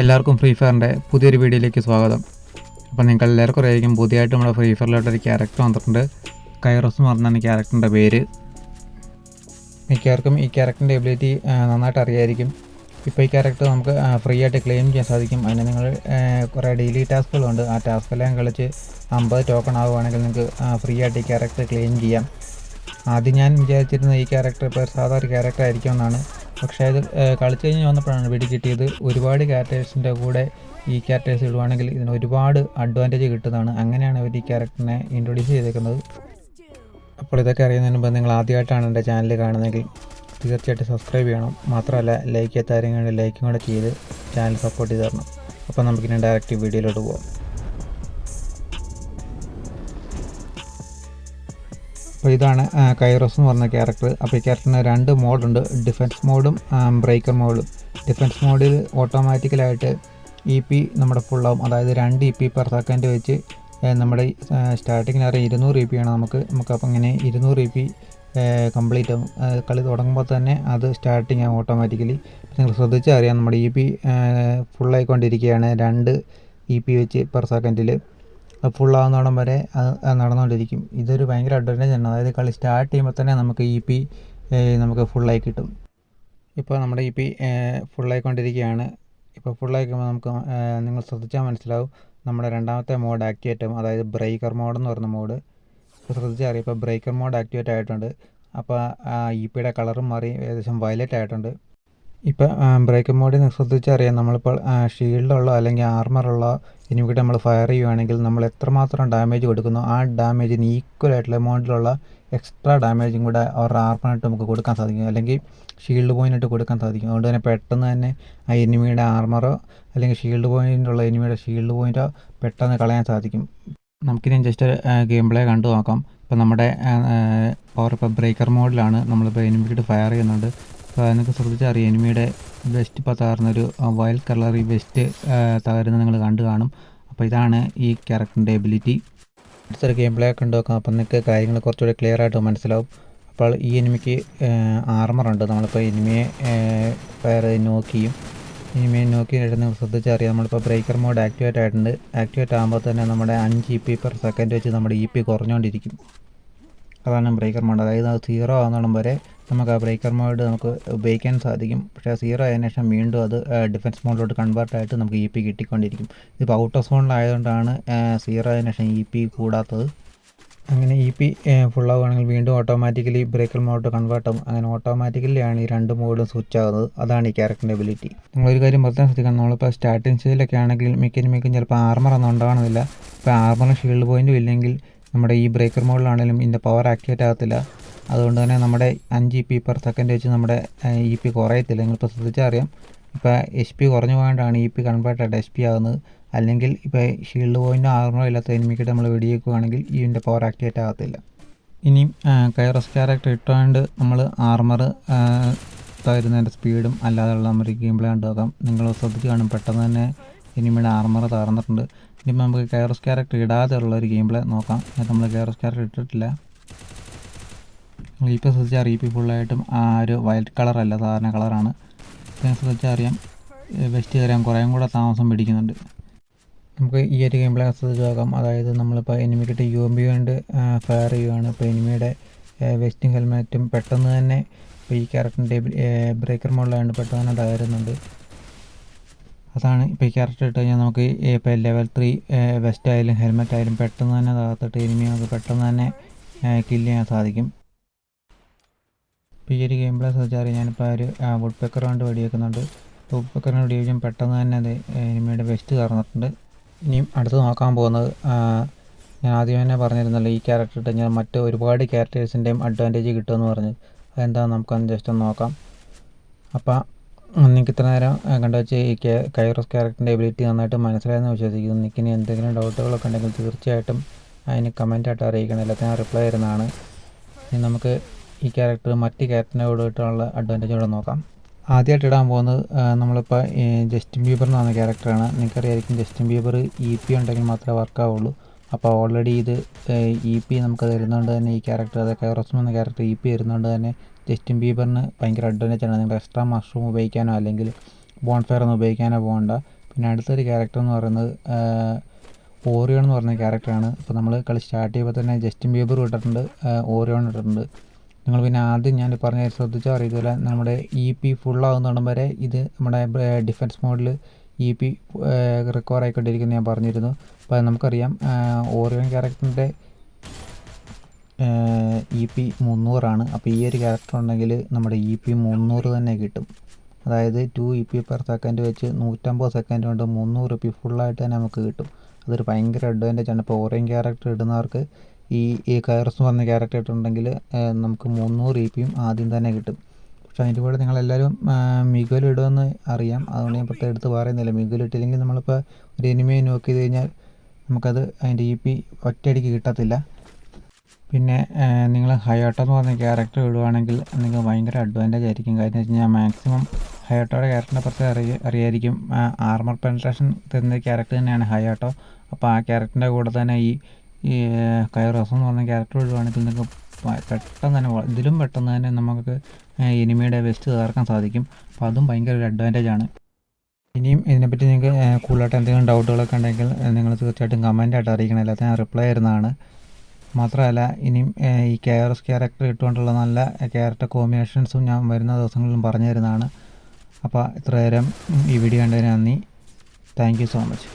എല്ലാവർക്കും ഫ്രീ ഫയറിന്റെ പുതിയൊരു വീഡിയോയിലേക്ക് സ്വാഗതം. അപ്പോൾ നിങ്ങൾ എല്ലാവർക്കും അറിയാം പുതിയതായിട്ട് നമ്മുടെ ഫ്രീ ഫയറിലോട്ടൊരു ക്യാരക്ടർ വന്നിട്ടുണ്ട്. കൈറോസ് എന്ന് പറഞ്ഞാണ് ക്യാരക്ടറിന്റെ പേര്. മിക്കവർക്കും ഈ ക്യാരക്ടറിന്റെ എബിലിറ്റി നന്നായിട്ട് അറിയായിരിക്കും. ഇപ്പോൾ ഈ ക്യാരക്ടർ നമുക്ക് ഫ്രീ ആയിട്ട് ക്ലെയിം ചെയ്യാൻ സാധിക്കും. അതിന് നിങ്ങൾ കുറേ ഡെയിലി ടാസ്കുകളുണ്ട് ആ ടാസ്കെല്ലാം കളിച്ച് അമ്പത് ടോക്കൺ ആവുകയാണെങ്കിൽ നിങ്ങൾക്ക് ഫ്രീ ആയിട്ട് ഈ ക്യാരക്ടർ ക്ലെയിം ചെയ്യാം. ആദ്യം ഞാൻ വിചാരിച്ചിരുന്ന ഈ ക്യാരക്ടർ ഇപ്പോൾ സാധാ ഒരു ക്യാരക്ടർ ആയിരിക്കും എന്നാണ് പക്ഷേ ഇത് കളിച്ച് കഴിഞ്ഞ് വന്നപ്പോഴാണ് വെടി കിട്ടിയത്. ഒരുപാട് ക്യാരക്ടേഴ്സിന്റെ കൂടെ ഈ ക്യാരക്ടേഴ്സ് ഇടുവാണെങ്കിൽ ഇതിന് ഒരുപാട് അഡ്വാന്റേജ് കിട്ടുന്നതാണ്. അങ്ങനെയാണ് അവർ ഈ ക്യാരക്ടറിനെ ഇൻട്രൊഡ്യൂസ് ചെയ്തേക്കുന്നത്. അപ്പോൾ ഇതൊക്കെ അറിയുന്നതിന് മുമ്പ് നിങ്ങൾ ആദ്യമായിട്ടാണ് എന്റെ ചാനൽ കാണുന്നതെങ്കിൽ തീർച്ചയായിട്ടും സബ്സ്ക്രൈബ് ചെയ്യണം. മാത്രമല്ല ലൈക്ക് ചെയ്യാത്ത ആരെങ്കിലും ലൈക്കും കൂടെ ചെയ്ത് ചാനൽ സപ്പോർട്ട് ചെയ്ത് തരണം. അപ്പോൾ നമുക്കിനി ഡയറക്റ്റ് വീഡിയോയിലോട്ട് പോകാം അപ്പോൾ ഇതാണ് കൈറോസ് എന്ന് പറഞ്ഞ ക്യാരക്ടർ അപ്പോൾ ഈ ക്യാരക്ടറിന് രണ്ട് മോഡുണ്ട് ഡിഫൻസ് മോഡും ബ്രേക്കർ മോഡും ഡിഫൻസ് മോഡിൽ ഓട്ടോമാറ്റിക്കലായിട്ട് ഇ പി നമ്മുടെ ഫുള്ളാവും അതായത് രണ്ട് ഇ പി പെർ സെക്കൻഡ് വെച്ച് നമ്മുടെ സ്റ്റാർട്ടിങ്ങിന് അറിയാം ഇരുന്നൂറ് ഇ പി ആണ് നമുക്ക്. നമുക്ക് അപ്പോൾ ഇങ്ങനെ ഇരുന്നൂറ് ഇ പി കംപ്ലീറ്റ് ആവും. കളി തുടങ്ങുമ്പോൾ തന്നെ അത് സ്റ്റാർട്ടിങ് ആവും ഓട്ടോമാറ്റിക്കലി നിങ്ങൾ ശ്രദ്ധിച്ചാൽ അറിയാം നമ്മുടെ ഇ പി ഫുള്ളായിക്കൊണ്ടിരിക്കുകയാണ് രണ്ട് ഇ പി വെച്ച് പെർ സെക്കൻഡിൽ ഫുള്ളാവുന്നോടം വരെ നടന്നുകൊണ്ടിരിക്കും ഇതൊരു ഭയങ്കര അഡ്വാന്റേജ് ആണ്. അതായത് കളി സ്റ്റാർട്ട് ചെയ്യുമ്പോൾ തന്നെ നമുക്ക് ഇ പി നമുക്ക് ഫുള്ളായി കിട്ടും. ഇപ്പോൾ നമ്മുടെ ഇ പി ഫുള്ളായിക്കൊണ്ടിരിക്കുകയാണ് ഇപ്പോൾ ഫുള്ളായിക്കുമ്പോൾ നമുക്ക് നിങ്ങൾ ശ്രദ്ധിച്ചാൽ മനസ്സിലാവും. നമ്മുടെ രണ്ടാമത്തെ മോഡ് ആക്ടിവേറ്റ് അതായത് ബ്രേക്കർ മോഡ് എന്ന് പറയുന്ന മോഡ് ഇപ്പോൾ ശ്രദ്ധിച്ചാൽ അറിയാം. ഇപ്പോൾ ബ്രേക്കർ മോഡ് ആക്ടിവേറ്റ് ആയിട്ടുണ്ട്. അപ്പോൾ ഇ പിയുടെ കളറും മാറി ഏകദേശം വയലറ്റ് ആയിട്ടുണ്ട്. ഇപ്പോൾ ബ്രേക്ക് മോഡിൽ ശ്രദ്ധിച്ചറിയാം നമ്മളിപ്പോൾ ഷീൽഡുള്ള അല്ലെങ്കിൽ ആർമറുള്ള എനിക്കിട്ട് നമ്മൾ ഫയർ ചെയ്യുകയാണെങ്കിൽ നമ്മൾ എത്രമാത്രം ഡാമേജ് കൊടുക്കുന്നു ആ ഡാമേജിന് ഈക്വൽ ആയിട്ടുള്ള എമൗണ്ടിലുള്ള എക്സ്ട്രാ ഡാമേജും കൂടെ അവരുടെ ആർമറായിട്ട് നമുക്ക് കൊടുക്കാൻ സാധിക്കും. അല്ലെങ്കിൽ ഷീൽഡ് പോയിന്റായിട്ട് കൊടുക്കാൻ സാധിക്കും. അതുകൊണ്ട് തന്നെ പെട്ടെന്ന് തന്നെ ആ എനിമിയുടെ ആർമറോ അല്ലെങ്കിൽ ഷീൽഡ് പോയിന്റുള്ള എനിമിയുടെ ഷീൽഡ് പോയിന്റോ പെട്ടെന്ന് കളയാൻ സാധിക്കും. നമുക്കിനി ജസ്റ്റ് ഒരു ഗെയിം പ്ലേ കണ്ടു നോക്കാം. ഇപ്പോൾ നമ്മുടെ പവർ ഇപ്പോൾ ബ്രേക്കർ മോഡിലാണ് നമ്മളിപ്പോൾ എനിമിക്കിട്ട് ഫയർ ചെയ്യുന്നുണ്ട്. അപ്പോൾ ശ്രദ്ധിച്ച് എനിമിയുടെ ബെസ്റ്റ് ഇപ്പോൾ തകർന്നൊരു വയൽ കളർ ഈ വെസ്റ്റ് തകരുന്നത് നിങ്ങൾ കണ്ടു കാണും അപ്പോൾ ഇതാണ് ഈ ക്യാരക്ടറിന്റെ എബിലിറ്റി അടുത്തൊരു ഗെയിം പ്ലേ ഒക്കെ ഉണ്ട് അപ്പോൾ നിങ്ങൾക്ക് കാര്യങ്ങൾ കുറച്ചുകൂടി ക്ലിയർ ആയിട്ട് മനസ്സിലാവും അപ്പോൾ ഈ എനിമിക്ക് ആർമറുണ്ട് നമ്മളിപ്പോൾ എനിമിയെ ഫയർ നോക്കിയും എനിമിയെ നോക്കി നിങ്ങൾ ശ്രദ്ധിച്ചറിയാം നമ്മളിപ്പോൾ ബ്രേക്കർ മോഡ് ആക്ടിവേറ്റ് ആയിട്ടുണ്ട് ആക്ടിവേറ്റ് ആകുമ്പോൾ തന്നെ നമ്മുടെ അഞ്ച് ഇ പി പെർ സെക്കൻഡ് വെച്ച് നമ്മുടെ ഇ പി കുറഞ്ഞുകൊണ്ടിരിക്കും അതാണ് ബ്രേക്കർ മോഡ് അതായത് സീറോ ആകുന്നോളം വരെ നമുക്ക് ആ ബ്രേക്കർ മോഡ് നമുക്ക് ഉപയോഗിക്കാൻ സാധിക്കും. പക്ഷേ സീറോ ആയതിനു ശേഷം വീണ്ടും അത് ഡിഫൻസ് മോഡിലോട്ട് കൺവേർട്ട് ആയിട്ട് നമുക്ക് ഇ പി കിട്ടിക്കൊണ്ടിരിക്കും. ഇതിപ്പോൾ ഔട്ട് ഓഫ് സോണിലായതുകൊണ്ടാണ് സീറോ ആയതിനു ശേഷം ഇ പി കൂടാത്തത്. അങ്ങനെ ഇ പി ഫുൾ ആവുകയാണെങ്കിൽ വീണ്ടും ഓട്ടോമാറ്റിക്കലി ബ്രേക്കർ മോഡ് കൺവേർട്ട് ആവും. അങ്ങനെ ഓട്ടോമാറ്റിക്കലിയാണ് ഈ രണ്ട് മോഡും സ്വിച്ച് ആകുന്നത് അതാണ് ഈ ക്യാരക്ടറിന്റെ എബിലിറ്റി നിങ്ങളൊരു കാര്യം പ്രത്യേകം ശ്രദ്ധിക്കണം. നമ്മളിപ്പോൾ സ്റ്റാർട്ടിങ് സ്റ്റേജിലൊക്കെ ആണെങ്കിൽ മിക്കനും മിക്കും ചിലപ്പോൾ ആർമർ ഒന്നും ഉണ്ടാകണമെന്നില്ല ഇപ്പോൾ ആർമറും ഷീൽഡ് പോയിന്റും ഇല്ലെങ്കിൽ നമ്മുടെ ഈ ബ്രേക്കർ മോഡിലാണെങ്കിലും ഇതിന്റെ പവർ ആക്ടിവേറ്റ് ആകത്തില്ല. അതുകൊണ്ട് തന്നെ നമ്മുടെ അഞ്ച് ഇ പി പെർ സെക്കൻഡ് വെച്ച് നമ്മുടെ ഇ പി കുറയത്തില്ല. നിങ്ങളിപ്പോൾ ശ്രദ്ധിച്ചാൽ അറിയാം ഇപ്പോൾ എച്ച് പി കുറഞ്ഞു പോയതുകൊണ്ടാണ് ഇ പി കൺവേർട്ട് ആയിട്ട് എച്ച് പി ആകുന്നത് അല്ലെങ്കിൽ ഇപ്പോൾ ഷീൽഡ് പോയിന്റ് ആർമോ ഇല്ലാത്ത എനിമിക്കിട്ട് നമ്മൾ വെടിയേക്കുകയാണെങ്കിൽ ഇതിന്റെ പവർ ആക്ടിവേറ്റ് ആകത്തില്ല. ഇനിയും കൈറസ് ക്യാരക്ടർ ഇട്ടുകൊണ്ട് നമ്മൾ ആർമർ തരുന്നതിന്റെ സ്പീഡും അല്ലാതെയുള്ള നമ്മൾ ഗെയിം പ്ലേ കണ്ടു നോക്കാം. നിങ്ങൾ ശ്രദ്ധിച്ച് കാണും. പെട്ടെന്ന് തന്നെ എനിമിയുടെ ആർമർ തകർന്നിട്ടുണ്ട്. ഇനിയിപ്പോൾ നമുക്ക് കൈറസ് ക്യാരക്ടർ ഇടാതെയുള്ള ഒരു ഗെയിം പ്ലേ നോക്കാം. നമ്മൾ കൈറസ് ക്യാരക്ടർ ഇട്ടിട്ടില്ല. ഇപ്പോൾ ശ്രദ്ധിച്ചാൽ അറിയിപ്പ് ഫുള്ളായിട്ടും ആ ഒരു വൈറ്റ് കളറല്ല സാധാരണ കളറാണ്. ഇപ്പം ശ്രദ്ധിച്ചാൽ അറിയാം വെസ്റ്റ് കയറാൻ കുറേയും കൂടെ താമസം പിടിക്കുന്നുണ്ട്. നമുക്ക് ഈ ഒരു ഗെയിം പ്ലേ ശ്രദ്ധിച്ച് നോക്കാം. അതായത് നമ്മളിപ്പോൾ എനിമിക്കിട്ട് യു എം ബി കൊണ്ട് ഫയർ ചെയ്യുകയാണ് ഇപ്പോൾ എനിമിയുടെ വെസ്റ്റും ഹെൽമെറ്റും പെട്ടെന്ന് തന്നെ ഇപ്പോൾ ഈ ക്യാരക്ടറിന്റെ ബ്രേക്കർ മോഡലായതുകൊണ്ട് പെട്ടെന്ന് തന്നെ തകരുന്നുണ്ട്. അതാണ് ഇപ്പോൾ ഈ ക്യാരക്ടർ ഇട്ട് കഴിഞ്ഞാൽ നമുക്ക് ഇപ്പോൾ ലെവൽ ത്രീ വെസ്റ്റ് ആയാലും ഹെൽമെറ്റ് ആയാലും പെട്ടെന്ന് തന്നെ തകർത്തിട്ട് എനിമി നമുക്ക് പെട്ടെന്ന് തന്നെ കില്ല് ചെയ്യാൻ സാധിക്കും. ഇപ്പോൾ ഈ ഒരു ഗെയിം പ്ലേ അറിയാം ഞാനിപ്പോൾ ഒരു വുഡ് പെക്കർ കൊണ്ട് വെടിവെക്കുന്നുണ്ട്. വുഡ് പെക്കറിന് വെടിവെച്ചും പെട്ടെന്ന് തന്നെ അത് എനിമിയുടെ വെസ്റ്റ് കയറുന്നിട്ടുണ്ട് ഇനിയും അടുത്ത് നോക്കാൻ പോകുന്നത് ഞാൻ ആദ്യം തന്നെ പറഞ്ഞിരുന്നല്ലോ ഈ ക്യാരക്ടർ ഇട്ട് കഴിഞ്ഞാൽ മറ്റ് ഒരുപാട് ക്യാരക്ടേഴ്സിന്റെയും അഡ്വാന്റേജ് കിട്ടുമെന്ന് പറഞ്ഞ്. അതെന്താണെന്ന് നമുക്കൊന്ന് ജസ്റ്റ് ഒന്ന് നോക്കാം. അപ്പോൾ നിങ്ങൾക്ക് ഇത്ര നേരം കണ്ടു വെച്ച് ഈ കൈറോസ് ക്യാരക്ടറിന്റെ എബിലിറ്റി നന്നായിട്ട് മനസ്സിലായെന്ന് വിശ്വസിക്കുന്നു. നിൽക്കിനി എന്തെങ്കിലും ഡൗട്ടുകളൊക്കെ ഉണ്ടെങ്കിൽ തീർച്ചയായിട്ടും അതിന് കമന്റായിട്ട് അറിയിക്കണം. എല്ലാത്തിനും റിപ്ലൈ തരുന്നതാണ്. ഇനി നമുക്ക് ഈ ക്യാരക്ടർ മറ്റ് ക്യാരക്ടറിനോടായിട്ടുള്ള അഡ്വാന്റേജ് ഇവിടെ നോക്കാം. ആദ്യമായിട്ട് ഇടാൻ പോകുന്നത് നമ്മളിപ്പോൾ ജസ്റ്റിൻ ബീബർ എന്ന് പറഞ്ഞ ക്യാരക്ടറാണ് നിങ്ങൾക്കറിയായിരിക്കും ജസ്റ്റിൻ ബീബർ ഇ പി ഉണ്ടെങ്കിൽ മാത്രമേ വർക്കാവുള്ളൂ അപ്പോൾ ഓൾറെഡി ഇത് ഇ പി നമുക്ക് തരുന്നതുകൊണ്ട് തന്നെ ഈ ക്യാരക്ടർ അതായത് കൈറോസ്മ എന്ന ക്യാരക്ടർ ഇ പി വരുന്നതുകൊണ്ട് തന്നെ ജസ്റ്റിൻ ബീബറിന് ഭയങ്കര അഡ്വാന്റേജ് ആണ്. നിങ്ങൾ എക്സ്ട്രാ മഷ്റൂം ഉപയോഗിക്കാനോ അല്ലെങ്കിൽ ബോൺ ഫയർ ഒന്നും ഉപയോഗിക്കാനോ പോകണ്ട. പിന്നെ അടുത്തൊരു ക്യാരക്ടർ എന്ന് പറയുന്നത് ഓറിയോൺ എന്ന് പറഞ്ഞ ക്യാരക്ടറാണ് ഇപ്പോൾ നമ്മൾ കളി സ്റ്റാർട്ട് ചെയ്യുമ്പോൾ തന്നെ ജസ്റ്റിൻ ബീബർ ഇട്ടിട്ടുണ്ട് ഓറിയോൺ ഇട്ടിട്ടുണ്ട്. നിങ്ങൾ പിന്നെ ആദ്യം ഞാൻ പറഞ്ഞ ശ്രദ്ധിച്ചാൽ അറിയത്തില്ല നമ്മുടെ ഇ പി ഫുള്ളാകുന്നിടം വരെ ഇത് നമ്മുടെ ഡിഫൻസ് മോഡിൽ ഇ പി റിക്കവർ ആയിക്കൊണ്ടിരിക്കുന്നു ഞാൻ പറഞ്ഞിരുന്നു. അപ്പോൾ നമുക്കറിയാം. ഓറിയോൺ ക്യാരക്ടറിന്റെ ഇ പി മുന്നൂറാണ്. അപ്പോൾ ഈ ഒരു ക്യാരക്ടർ ഉണ്ടെങ്കിൽ നമ്മുടെ ഇ പി മുന്നൂറ് തന്നെ കിട്ടും. അതായത് two E P per second വെച്ച് നൂറ്റമ്പത് സെക്കൻഡ് കൊണ്ട് മുന്നൂറ് ഇ പി ഫുള്ളായിട്ട് തന്നെ നമുക്ക് കിട്ടും. അതൊരു ഭയങ്കര അഡ്വാന്റേജ് ആണ്. ഇപ്പോൾ ഓറിയൻ ക്യാരക്ടർ ഇടുന്നവർക്ക് ഈ ഈ കയറസ് പറഞ്ഞ ക്യാരക്ടർ ഇട്ടിട്ടുണ്ടെങ്കിൽ നമുക്ക് മുന്നൂറ് ഇ പിയും ആദ്യം തന്നെ കിട്ടും. പക്ഷെ അതിന്റെ കൂടെ നിങ്ങളെല്ലാവരും മികുൽ ഇടുമെന്ന് അറിയാം. അതുകൊണ്ട് ഞാൻ പ്രത്യേകം എടുത്ത് പറയുന്നില്ല. മികുൽ ഇട്ടില്ലെങ്കിൽ നമ്മളിപ്പോൾ ഒരു എനിമയെ നോക്കി കഴിഞ്ഞാൽ നമുക്കത് അതിന്റെ ഇ പി ഒറ്റയടിക്ക് കിട്ടത്തില്ല. പിന്നെ നിങ്ങൾ ഹയോട്ടോ എന്ന് പറഞ്ഞ ക്യാരക്ടർ ഇടുവാണെങ്കിൽ നിങ്ങൾക്ക് ഭയങ്കര അഡ്വാന്റേജ് ആയിരിക്കും. കാര്യം വെച്ച് കഴിഞ്ഞാൽ മാക്സിമം ഹയോട്ടോയുടെ ക്യാരക്ടറിനെ പറ്റി അറിയ അറിയായിരിക്കും. ആർമർ പെൻട്രേഷൻ തരുന്ന ക്യാരക്ടർ തന്നെയാണ് ഹയോട്ടോ അപ്പോൾ ആ ക്യാരക്ടറിന്റെ കൂടെ തന്നെ ഈ ഈ കൈറോസ് എന്ന് പറഞ്ഞ ക്യാരക്ടർ ഇടുവാണെങ്കിൽ നിങ്ങൾക്ക് പെട്ടെന്ന് തന്നെ ഇതിലും പെട്ടെന്ന് തന്നെ നമുക്ക് എനിമിയുടെ വെസ്റ്റ് തകർക്കാൻ സാധിക്കും. അപ്പോൾ അതും ഭയങ്കര ഒരു അഡ്വാന്റേജ് ആണ്. ഇനിയും ഇതിനെപ്പറ്റി നിങ്ങൾക്ക് കൂടുതലായിട്ട് എന്തെങ്കിലും ഡൗട്ടുകളൊക്കെ ഉണ്ടെങ്കിൽ നിങ്ങൾ തീർച്ചയായിട്ടും കമന്റായിട്ട് അറിയിക്കണം. എല്ലാത്തിനും റിപ്ലൈ തരുന്നതാണ്. മാത്രമല്ല ഇനിയും ഈ കെ ആർ എസ് ക്യാരക്ടർ ഇട്ടുകൊണ്ടുള്ള നല്ല ക്യാരക്ടർ കോമ്പിനേഷൻസും ഞാൻ വരുന്ന ദിവസങ്ങളിലും പറഞ്ഞു തരുന്നതാണ് അപ്പോൾ ഇത്ര നേരം ഈ വീഡിയോ കണ്ടതിന് നന്ദി. Thank so much